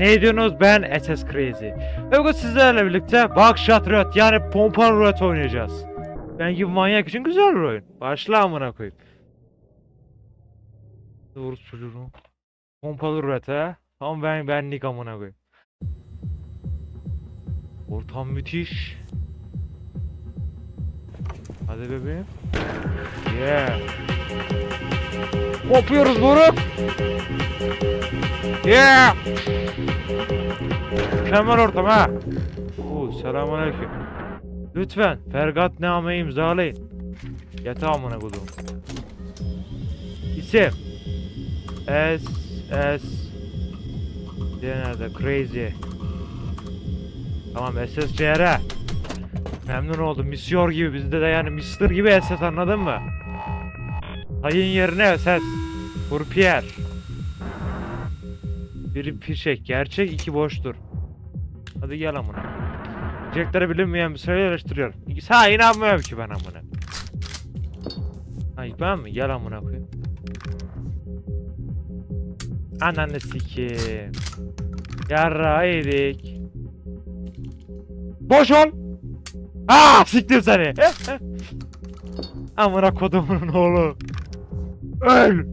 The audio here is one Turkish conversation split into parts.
Ne diyorsunuz? Ben SS Crazy. Ve bugün sizlerle birlikte Buckshot Roulette yani pompalı roulette oynayacağız. Ben gibi manyak için güzel bir oyun. Başla amına koyayım. Doğru çocuğum. Pompalı roulette ha. Tam ben benlik amına koyayım. Ortam müthiş. Hadi bebeğim. Yeah. Kopuyoruz moruk. Yeah. Mükemmel ortam ha. Oo, selamünaleyküm. Lütfen Fergat nameyi imzalayın. Yatağımına kodum. İsim. S S nerede? Crazy. Tamam SSCR. Memnun oldum. Misyor gibi bizde de yani Mr. gibi SS anladın mı? Sayın yerine SS. Kurpiyer. Biri fişek. Gerçek iki boştur. Hadi gel amına. Diyecekleri bilinmeyen bir sayı eleştiriyor. Ha inanmıyorum ki ben amına. Ay ben mi? Gel amına koyayım. Ananı sikeyim. Yarra yedik. Boş ol. Aa siktim seni. amına kodumun oğlu. Öl.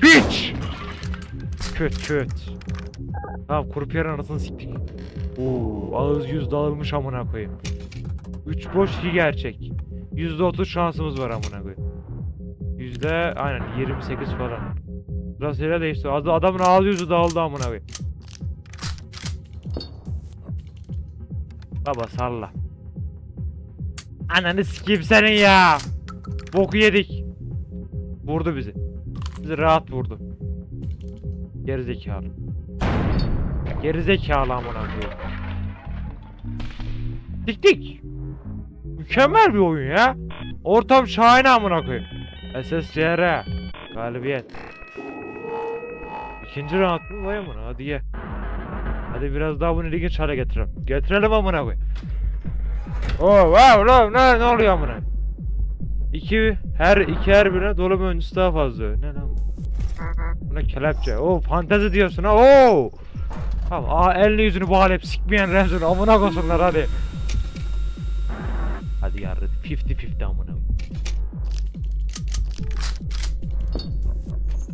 Piç. Köt köt. Tamam kurpiyer anasını siktik. Oo, ağız yüz dağılmış amına koyayım. 3 boş 2 gerçek. %30 şansımız var amına koyayım. Yüzde aynen 28 falan. Sırasıyla değişti. Ad- Adamın ağzı yüzü dağıldı amına koyayım. Baba salla. Ananı sikeyim senin ya. Boku yedik. Vurdu bizi. Bizi rahat vurdu. Gerizekalı. Gerizekalı amına koyayım. Dik. Mükemmel bir oyun ya. Ortam şahane amına koyayım. SSCR. Galibiyet. İkinci round mu? Vay amına hadi ye. Hadi biraz daha bunu ilginç hale getirelim. Getirelim amına koyayım. Oh wow lan ne, ne oluyor amına? İki her iki her birine dolum öncüsü daha fazla. Ne lan bu? Bu ne kelepçe? Oo fantezi diyorsun ha. Oo. Tamam aa elini yüzünü bağlayıp sikmeyen Remzun amına koysunlar hadi. Yarın 50-50 amına.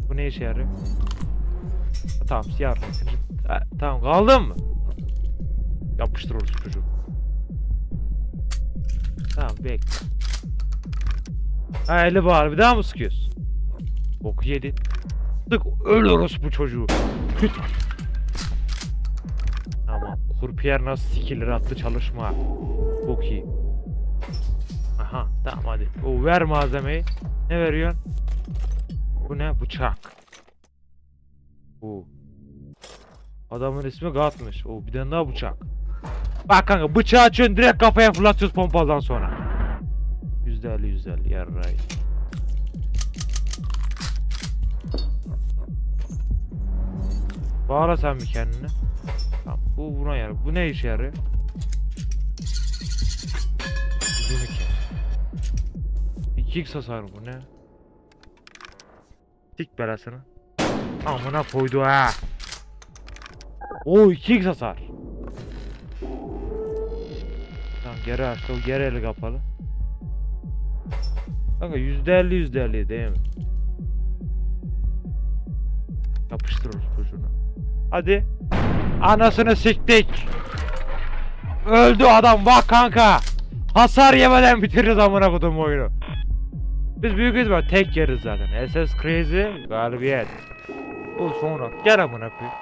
Bu ne işe yarıyor? Tamam. Ha, tamam kaldın mı? Yapıştır orası çocuğu. Tamam bekle. Ha eli bağır bir daha mı sıkıyorsun? Boku yedin. Sık öl orospu çocuğu. Küt. Tamam. Kurpiyer nasıl sikilir attı çalışma. Çok iyi. Aha tamam hadi. O ver malzemeyi. Ne veriyorsun? Bu ne? Bıçak. Bu. Adamın ismi Gatmış. O bir tane daha bıçak. Bak kanka bıçağı açıyorsun direkt kafaya fırlatıyoruz pompadan sonra. Yüzde elli yüzde elli yarray. Bağla sen bir kendini. Tamam bu buna yarar. Bu ne işe yarıyor? İki. 2x hasar bu ne? Dik belasını. Amına koydu ha. Oo 2x hasar. Tamam geri açtı o geri eli kapalı. Kanka %50 %50 değil mi? Yapıştırırız çocuğunu. Hadi. Anasını siktik. Öldü adam bak kanka. Hasar yemeden bitiririz amına kodum oyunu. Biz büyük ihtimal tek yeriz zaten. SS Crazy galibiyet. Bu sonra gel amına koyayım.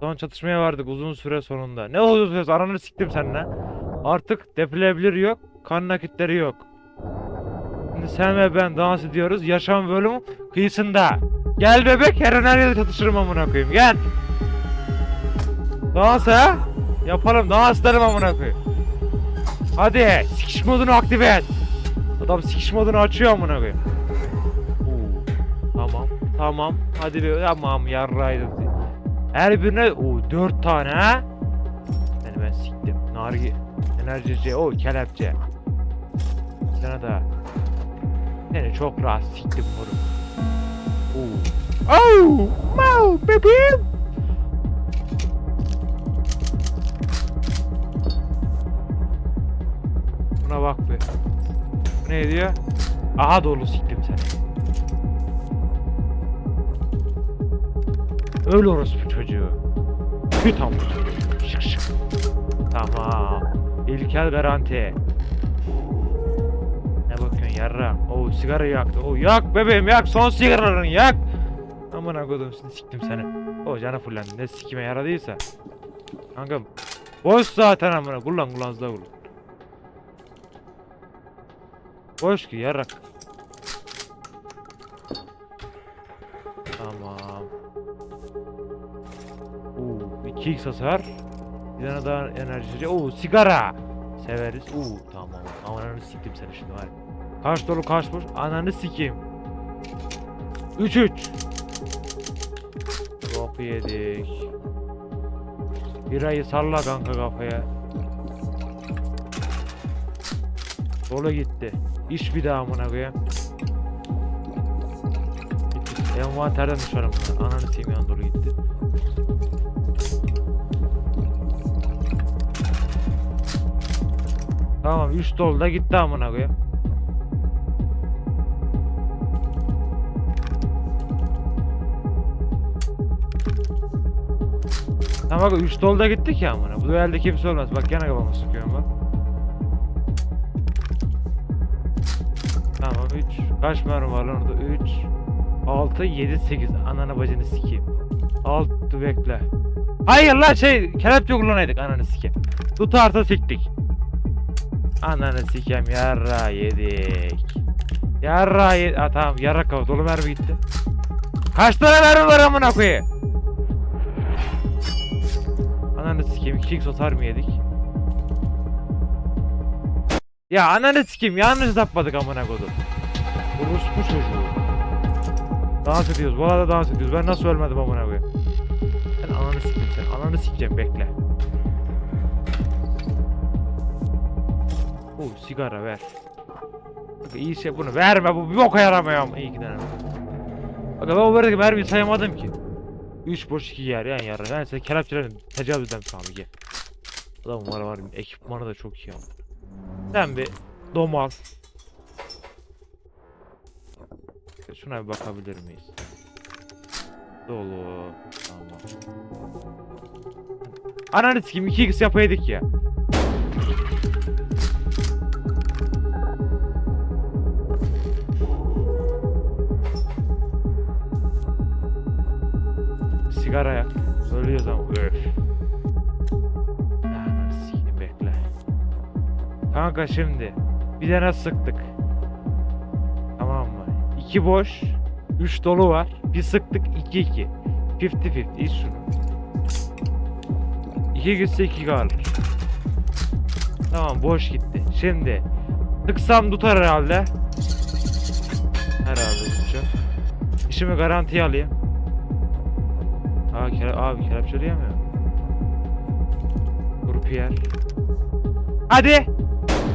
Son çatışmaya vardık uzun süre sonunda. Ne uzun süre aranı siktim seninle. Artık defilebilir yok. Kan nakitleri yok. Şimdi sen ve ben dans ediyoruz. Yaşam bölümü kıyısında. Gel bebek her an her yerde çatışırım amına koyayım. Gel. Dans ha? Yapalım dans edelim amına koyayım. Hadi sikiş modunu aktive et. Adam sikiş modunu açıyor amına koyayım. Tamam tamam hadi bir tamam yarraydım. Her birine o dört tane ha. Seni ben siktim. Nargi enerjici o kelepçe. Sana da seni çok rahat siktim moruk. Oo. Oh, mau bebeğim. Buna bak be. Bu ne diyor? Aha dolu siktim seni. Öl orospu çocuğu. Küt amına. Şık şık. Tamam. İlkel garanti. Ne bakıyorsun yarra? Oo sigara yaktı. Oo yak bebeğim yak son sigaranı yak. Amına kodum seni siktim seni. O canı fullendi. Ne sikime yaradıysa. Kanka boş zaten amına. Kullan kullan hızla kullan. Boş ki yarrak. Tamam. Oo 2x hasar. Bir tane daha enerji. Oo sigara. Severiz. Oo tamam. Ananı siktim seni şimdi var. Kaç dolu kaç boş. Ananı sikeyim. 3 3. Drop yedik. Birayı salla kanka kafaya. Dolu gitti. İş bir daha amına koyayım. Envanterden bunlar. Ananı sikeyim yan dolu gitti. Tamam 3 dolu da gitti amına koyayım. Tamam bak 3 dolu da gittik ya amına. Bu elde kimse olmaz. Bak gene kafamı sıkıyorum bak. Tamam 3. Kaç mermi var lan orada? 3 6 7 8 ananı bacını sikeyim. 6 bekle. Hayır lan şey kelepçe kullanaydık ananı sikeyim. Tutarsa siktik. Ananı sikeyim yarra yedik. Yarra yedik. Ha tamam yarra kafa dolu mermi gitti. Kaç tane mermi var amına koyayım? Ananı sikeyim 2x hasar mı yedik? Ya ananı sikeyim yanlış zapmadık amına kodum. Orospu çocuğu. Dans ediyoruz. Bu arada dans ediyoruz. Ben nasıl ölmedim amına koyayım? Ben ananı sikeyim sen. Ananı sikeceğim bekle. Oo sigara ver. Bak iyi şey bunu verme bu bir boka yaramıyor ama iyi ki de. Bak ben o verdik mermiyi sayamadım ki. 3 boş 2 yer yan yarra. Ben size kelepçelerin tecavüz tamam gel. Adam var var ekipmanı da çok iyi ama. Sen bir dom al. Şuna bir bakabilir miyiz? Dolu. Tamam. Ananı sikeyim 2x yapaydık ya. Sigara yak. Ölüyoruz ama öf. Kanka şimdi bir tane sıktık. Tamam mı? İki boş, üç dolu var. Bir sıktık iki iki. Fifty fifty iç şunu. İki gitse iki kalır. Tamam boş gitti. Şimdi sıksam tutar herhalde. Herhalde tutacak. İşimi garantiye alayım. Aa, kere, abi kelepçeleyemiyor. Grupiyer. Hadi.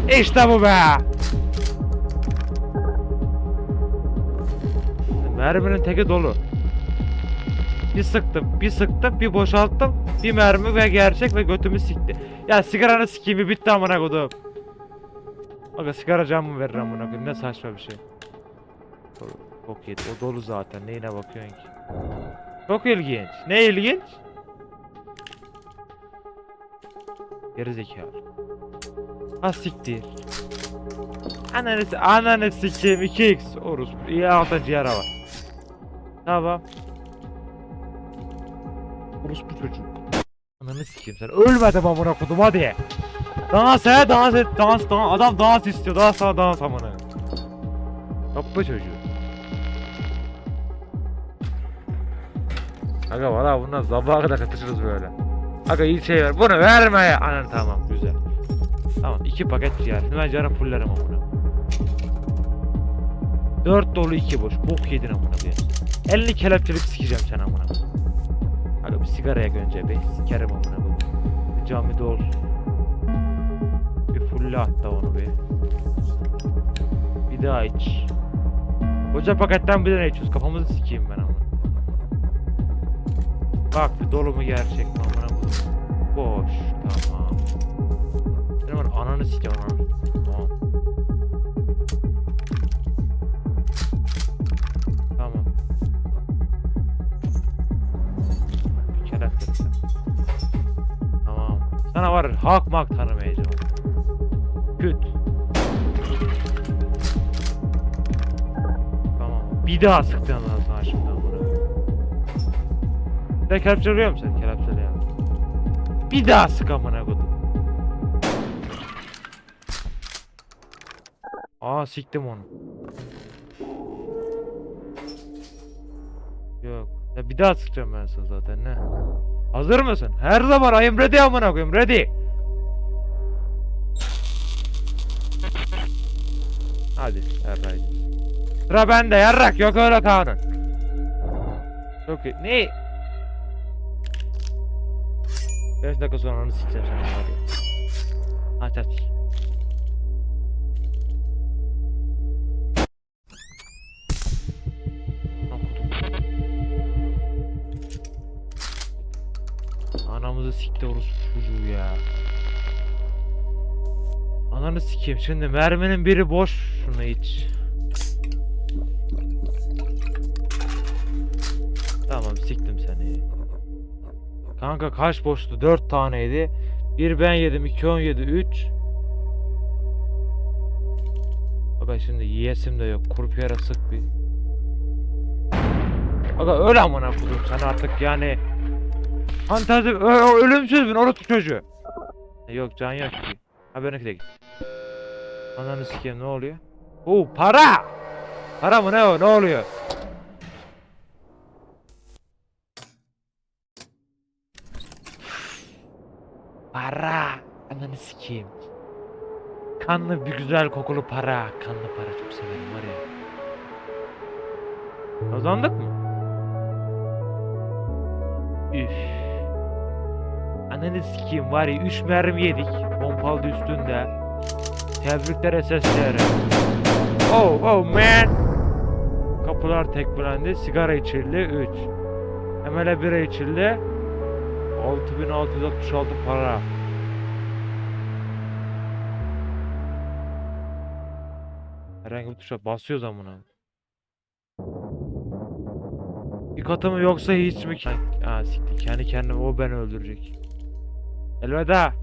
İşte bu be. Merminin teki dolu. Bir sıktım, bir sıktım, bir boşalttım. Bir mermi ve gerçek ve götümü sikti. Ya sigaranı sikeyim bitti amına kodum. Aga sigara cam mı verir amına koyayım ne saçma bir şey. Çok yedi o dolu zaten neyine bakıyorsun ki. Çok ilginç. Ne ilginç? Geri zekalı. Ha siktir. Ananı, si- ananı sikeyim 2x Orus. İyi altta ciğera var. Tamam. Orus bu çocuk. Ananı sikeyim sen. Ölmedim amına kodum hadi. Dans he dans et dans dans adam dans istiyor daha sana dans amına. Yapma çocuğu. Aga valla bundan sabaha kadar katışırız böyle. Aga iyi şey ver. Bunu verme ya. Anan tamam güzel. Tamam iki paket ciğer. Ben ciğerini fullerim amına. Dört dolu iki boş. Bok yedin amına koyayım. Elini kelepçelip sikeceğim sen amına. Aga bir sigaraya önce be. Sikerim amına koyayım. Bir cami dol. Bir fulle hatta onu bir. Bir daha iç. Koca paketten bir tane içiyoruz. Kafamızı sikeyim ben amına. Bak bir dolu mu gerçek mi amına ananı. Tamam. Tamam. Tamam. Sana var hak mak tanımayacağım. Küt. Tamam. Bir daha sıktın lan sana şimdi amına. Bir de kelepçeliyor musun sen kelepçeli ya? Bir daha sık amına kodum. Aa siktim onu. Yok. Ya bir daha sıkacağım ben sana zaten ne? Hazır mısın? Her zaman I am ready amına koyayım ready. Hadi yarraydı. Sıra bende yarrak yok öyle kanun. Çok iyi. Ne? 5 dakika sonra onu sikeceğim sana ya. Aç aç. Sikti orospu çocuğu ya. Ananı sikeyim şimdi merminin biri boş şunu iç. Tamam siktim seni. Kanka kaç boştu? 4 taneydi. Bir ben yedim, 2 17, 3. Aga şimdi yiyesim de yok. Kurpiyara sık bir. Aga öyle amına kodum sen artık yani. Fantezi ö- ö- ölümsüz bir orospu çocuğu. E, Yok can yok ki. Ha benimki de git. Ananı sikeyim ne oluyor? Oo para! Para mı ne o ne oluyor? Para! Ananı sikeyim. Kanlı bir güzel kokulu para. Kanlı para çok severim var ya. Kazandık mı? Üf. Ananı sikeyim var ya 3 mermi yedik. Pompalı üstünde. Tebrikler SS'lere. Oh oh man. Kapılar tekmelendi. Sigara içildi 3. Emele bira içildi. 6666 para. Herhangi bir tuşa basıyoruz amına. Bir katı mı yoksa hiç mi? Ha siktir kendi kendime o beni öldürecek. Es verdad.